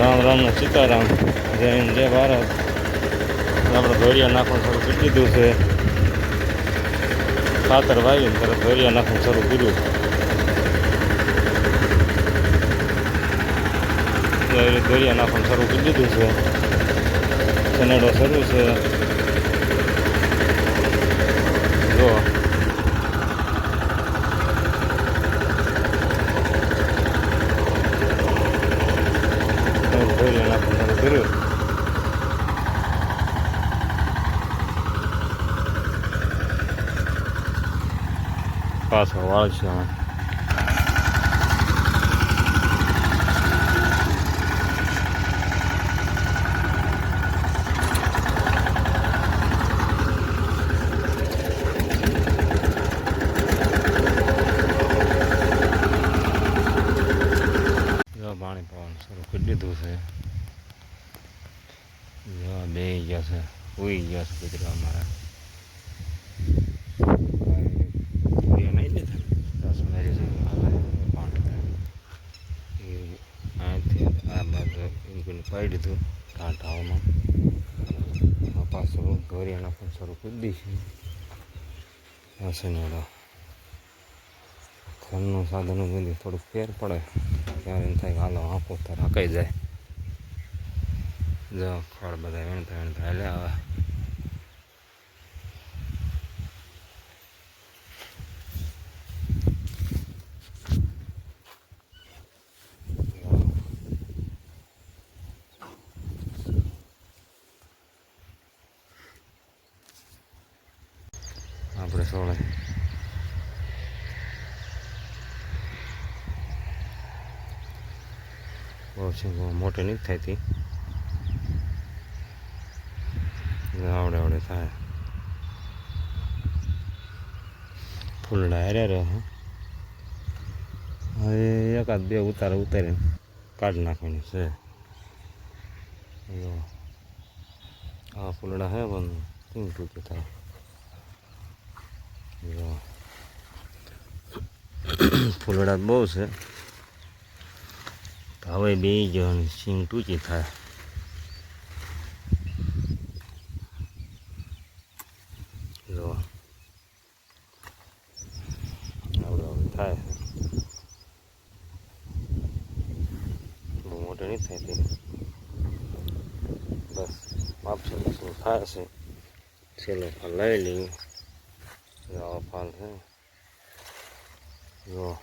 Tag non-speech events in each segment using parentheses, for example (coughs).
રામ રામ ને સીતારામ. જય હિન્દ, જય ભારત. આપણે ધોરિયા નાખવાનું શરૂ કરી દીધું છે. ખાતર વાવીને તરત ધોરિયા નાખવાનું શરૂ કર્યું. ધોરિયા નાખવાનું શરૂ કરી દીધું છે. સનેડો શરૂ છે જો ધોરિયા નાખવાનું શરૂ કર્યું પાછો વાળ છે આમાં. પાણી પાવાનું કરી દીધું છે. બે ગયા છે. ઉઈ ગયા છે કુતરા અમારા એ નહીં દેતા દસ મેરી છે પાણી એ અહીંથી આ બાજુ એમને પાડી દીધું ટાંટાઓમાં પાછું ઘોરિયાના પણ શરૂ કરી દઈશું. હશે ને ઘરનું સાધનો બધું થોડુંક ફેર પડે. ત્યારે એમ થાય હાલો, આંખો તાર હકાઈ જાય. જો ખડ બધા વેણતા વેણતા હાલે આવે. આપણે સોળે બહુ મોટી નથી થતી આવડે આવડે, થાય. ફૂલડા હારે રહે હવે એકાદ બે ઉતારે, ઉતારીને કાઢી નાખવાની છે. આ ફૂલડા હે, પણ કેમ તૂટી થાય (coughs) ફૂલડા બહુ છે. હવે બે જણ સિંગ ટૂંચી થાય. જો. થાય. બહુ મોટી નહીં થાય તે. બસ માપશે થાય છે. છેલ્લો લઈ લઈએ. આવો ફાલ છે જો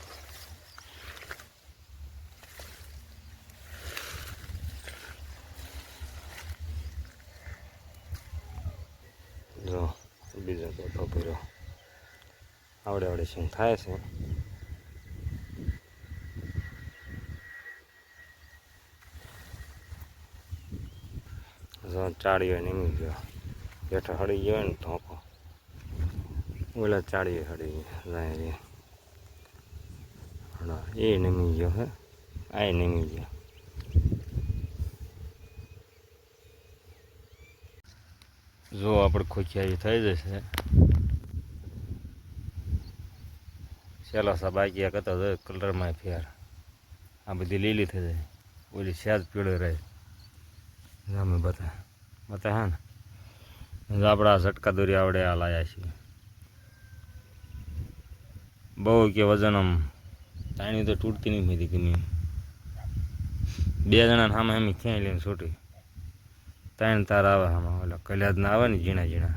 બીજો ચોથો કર્યો આવડે આવડે શું થાય છે જો ચાળીઓ નીમી ગયો હેઠળ હળી ગયો ને ધોકો ઓલા ચાળીએ હળી ગયો જાય રે હળો એ નીમી ગયો, હે? આ નીમી ગયો. જો આપણે ખોખિયાઈ થઈ જશે. સેલા બાકી કરતા જાય કલરમાં ફેર. આ બધી લીલી થઈ જાય. ઓલી સેજ પીળો રહે. અમે બતા બતા હા ને? આપણા ઝટકા દોરી આવડે આ લાયા છીએ. બહુ કે વજન આમ તાણી તો તૂટતી નહીં હતી ગમે. બે જણા સામે એમ ક્યાંય લઈને છૂટી. ત્રણ તાર આવે આમાં ઓલા કલ્યાદના આવે ને ઝીણા ઝીણા.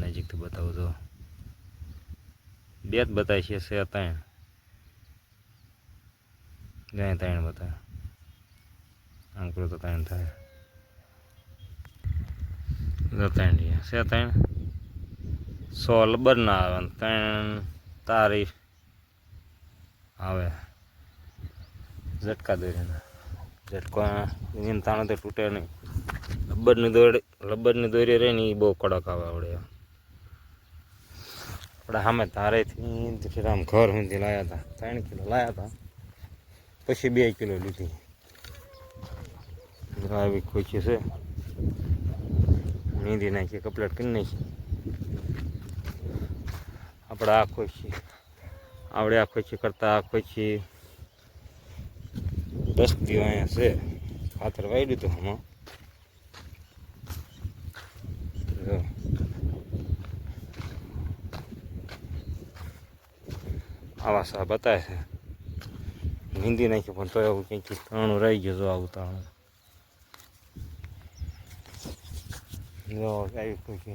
નજીકથી બતાવું તો. બે જ બતાય છે સે ત્રણ. જ્યાં ત્રણ બતાવે આમ કરું તો ત્રણ થાય. ત્રણ છે ત્રણ. સો લબર ના આવે ત્રણ. તારી આવે. ઝટકા દોરીને ઝટકો એમ તાણે તો તૂટે નહીં. લબ્બરની દોરી લબ્બરની દોરી રહે ને એ બહુ કડક આવે આવડે આપણે સામે ફેર આમ ઘર સુધી લાવ્યા હતા. ત્રણ કિલો લાવ્યા હતા. પછી બે કિલો લીધી. આવી ખુશી છે. નીંદી નાખી કપલેટ કરી નાખીએ આપણે આ ખુશી આવડે આ ખુશી કરતાં આ ખુશી દસ દી અહીંયા છે. ખાતર વાળ્યું હતું આમાં. જો. આવા સા બતાવે છે. હિન્દી નાખ્યું પણ તો એવું કંઈક તાણું રહી ગયું જો આવું તાણું જો આવી કોઈ કે